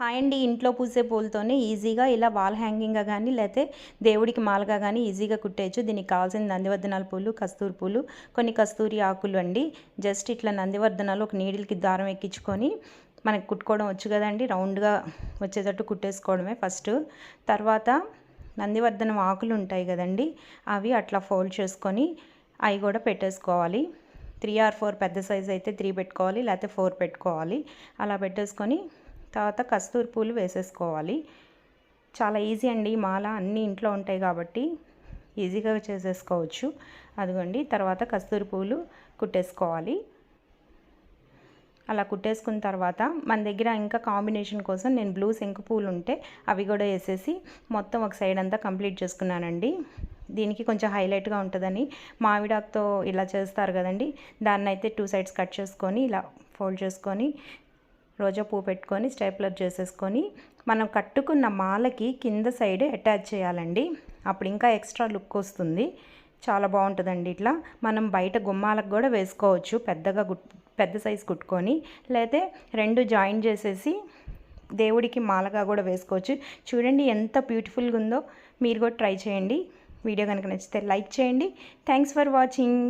Hi అండి ఇంట్లో పూసే పూలతోనే ఈజీగా ఇలా వాల్ హ్యాంగింగ్గా కానీ లేకపోతే దేవుడికి మాలగా కానీ ఈజీగా కుట్టేయచ్చు. దీనికి కావాల్సిన నందివర్ధనాల పూలు కస్తూరి పూలు కొన్ని కస్తూరి ఆకులు అండి. జస్ట్ ఇట్లా నందివర్ధనాలు ఒక నీడిల్కి దారం ఎక్కించుకొని మనకి కుట్టుకోవడం వచ్చు కదండి. రౌండ్గా వచ్చేటట్టు కుట్టేసుకోవడమే ఫస్ట్. తర్వాత నందివర్ధనం ఆకులు ఉంటాయి కదండి అవి అట్లా ఫోల్డ్ చేసుకొని అవి కూడా పెట్టేసుకోవాలి. త్రీ ఆర్ ఫోర్ పెద్ద సైజ్ అయితే త్రీ పెట్టుకోవాలి లేకపోతే ఫోర్ పెట్టుకోవాలి. అలా పెట్టేసుకొని తర్వాత కస్తూరి పూలు వేసేసుకోవాలి. చాలా ఈజీ అండి. మాల అన్నీ ఇంట్లో ఉంటాయి కాబట్టి ఈజీగా చేసేసుకోవచ్చు. అదిగోండి తర్వాత కస్తూరి పూలు కుట్టేసుకోవాలి. అలా కుట్టేసుకున్న తర్వాత మన దగ్గర ఇంకా కాంబినేషన్ కోసం నేను బ్లూ శంకు పూలు ఉంటే అవి కూడా వేసేసి మొత్తం ఒక సైడ్ అంతా కంప్లీట్ చేసుకున్నానండి. దీనికి కొంచెం హైలైట్గా ఉంటుందని మామిడాకుతో ఇలా చేస్తారు కదండి. దాన్ని అయితే టూ సైడ్స్ కట్ చేసుకొని ఇలా ఫోల్డ్ చేసుకొని రోజా పువ్వు పెట్టుకొని స్టేప్లర్ చేసేసుకొని మనం కట్టుకున్న మాలకి కింద సైడ్ అటాచ్ చేయాలండి. అప్పుడు ఇంకా ఎక్స్ట్రా లుక్ వస్తుంది. చాలా బాగుంటుందండి ఇట్లా. మనం బయట గుమ్మాలకు కూడా వేసుకోవచ్చు పెద్దగా పెద్ద సైజు కుట్టుకొని. లేతే రెండు జాయిన్ చేసేసి దేవుడికి మాలగా కూడా వేసుకోవచ్చు. చూడండి ఎంత బ్యూటిఫుల్గా ఉందో. మీరు కూడా ట్రై చేయండి. వీడియో కనుక నచ్చితే లైక్ చేయండి. Thanks for watching.